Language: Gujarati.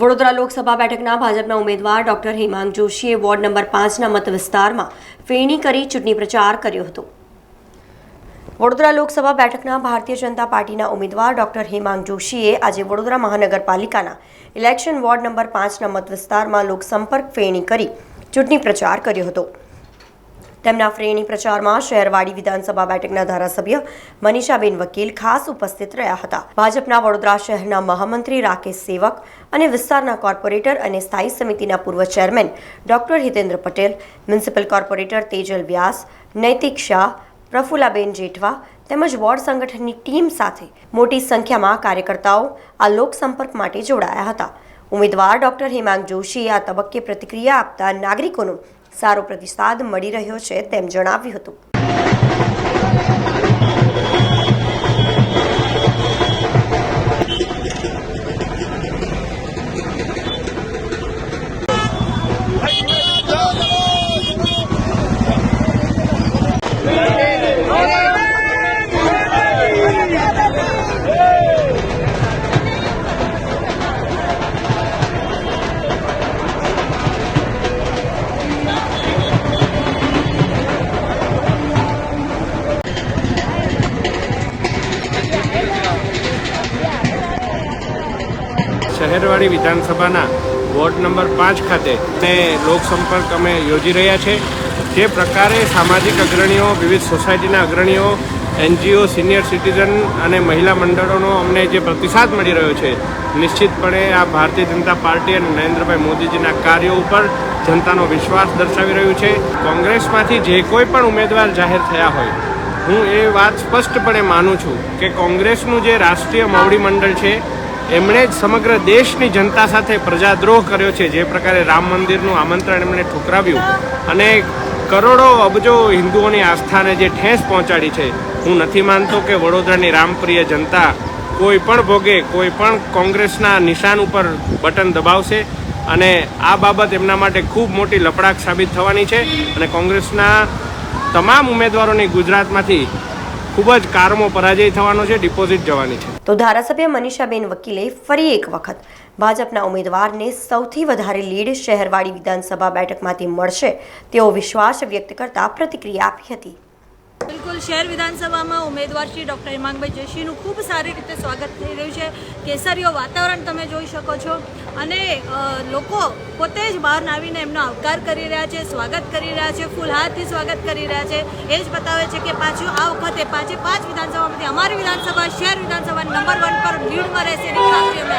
વડોદરા લોકસભા બેઠકના ભાજપના ઉમેદવાર ડોક્ટર હેમાંગ જોશીએ વોર્ડ નંબર પાંચના મત વિસ્તારમાં ફેણી કરી ચૂંટણી પ્રચાર કર્યો હતો. વડોદરા લોકસભા બેઠકના ભારતીય જનતા પાર્ટીના ઉમેદવાર ડોક્ટર હેમાંગ જોશીએ આજે વડોદરા મહાનગરપાલિકાના ઇલેક્શન વોર્ડ નંબર પાંચના મત વિસ્તારમાં લોકસંપર્ક ફેણી કરી ચૂંટણી પ્રચાર કર્યો હતો. તેમના ફ્રેણી પ્રચારમાં શહેરવાડી વિધાનસભા બેઠકના ધારાસભ્ય મનીષાબેન વકીલ ખાસ ઉપસ્થિત રહ્યા હતા. ભાજપના વડોદરા શહેરના મહામંત્રી રાકેશ સેવક અને વિસ્તારના કોર્પોરેટર અને સ્થાયી સમિતિના પૂર્વ chairman doctor Hitendra Patel, municipal corporator Tejal Vyas, Naitik Shah Prafulaben Jethwa તેમજ વોર્ડ સંગઠનની ટીમ સાથે મોટી સંખ્યામાં કાર્યકર્તાઓ આ લોકસંપર્ક માટે જોડાયા હતા. ઉમેદવાર ડોક્ટર હેમાંગ જોશીએ આ તબક્કે પ્રતિક્રિયા આપતા નાગરિકોનો સારો પ્રતિસાદ મળી રહ્યો છે તેમ જણાવ્યું હતું. શહેરવાડી વિધાનસભાના વોર્ડ નંબર પાંચ ખાતે ને લોકસંપર્ક અમે યોજી રહ્યા છે. જે પ્રકારે સામાજિક અગ્રણીઓ, વિવિધ સોસાયટીના અગ્રણીઓ, એનજીઓ, સિનિયર સિટીઝન અને મહિલા મંડળોનો અમને જે પ્રતિસાદ મળી રહ્યો છે, નિશ્ચિતપણે આ ભારતીય જનતા પાર્ટી અને નરેન્દ્રભાઈ મોદીજીના કાર્યો ઉપર જનતાનો વિશ્વાસ દર્શાવી રહ્યું છે. કોંગ્રેસમાંથી જે કોઈ પણ ઉમેદવાર જાહેર થયા હોય, હું એ વાત સ્પષ્ટપણે માનું છું કે કોંગ્રેસનું જે રાષ્ટ્રીય માવડી મંડળ છે એમણે જ સમગ્ર દેશની જનતા સાથે પ્રજાદ્રોહ કર્યો છે. જે પ્રકારે રામ મંદિરનું આમંત્રણ એમણે ઠુકરાવ્યું અને કરોડો અબજો હિન્દુઓની આસ્થાને જે ઠેસ પહોંચાડી છે. હું નથી માનતો કે વડોદરાની રામપ્રિય જનતા કોઈ પણ ભોગે, કોઈ પણ કોંગ્રેસના નિશાન ઉપર બટન દબાવશે અને આ બાબત એમના માટે ખૂબ મોટી લપડાક સાબિત થવાની છે અને કોંગ્રેસના તમામ ઉમેદવારોની ગુજરાતમાંથી ખૂબ જ કારમો પરાજય થવાનો છે, ડિપોઝિટ જવાની છે. તો ધારાસભ્ય મનીષાબેન વકીલે ફરી એક વખત ભાજપના ઉમેદવારને સૌથી વધારે લીડ શહેરવાળી વિધાનસભા બેઠકમાંથી મળશે તેવો વિશ્વાસ વ્યક્ત કરતા પ્રતિક્રિયા આપી હતી. બિલકુલ શહેર વિધાનસભામાં ઉમેદવાર શ્રી ડૉક્ટર હિમાંગભાઈ જોશીનું ખૂબ સારી રીતે સ્વાગત થઈ રહ્યું છે. કેસરીઓ વાતાવરણ તમે જોઈ શકો છો. અને લોકો પોતે જ બહાર આવીને એમનો આવકાર કરી રહ્યા છે, સ્વાગત કરી રહ્યા છે, ફૂલ હાથથી સ્વાગત કરી રહ્યા છે. એ જ બતાવે છે કે પાછું આ વખતે પાંચે પાંચ વિધાનસભામાંથી અમારી વિધાનસભા શહેર વિધાનસભા નંબર વન પર લીડમાં રહેશે. એની ખાતરી અમે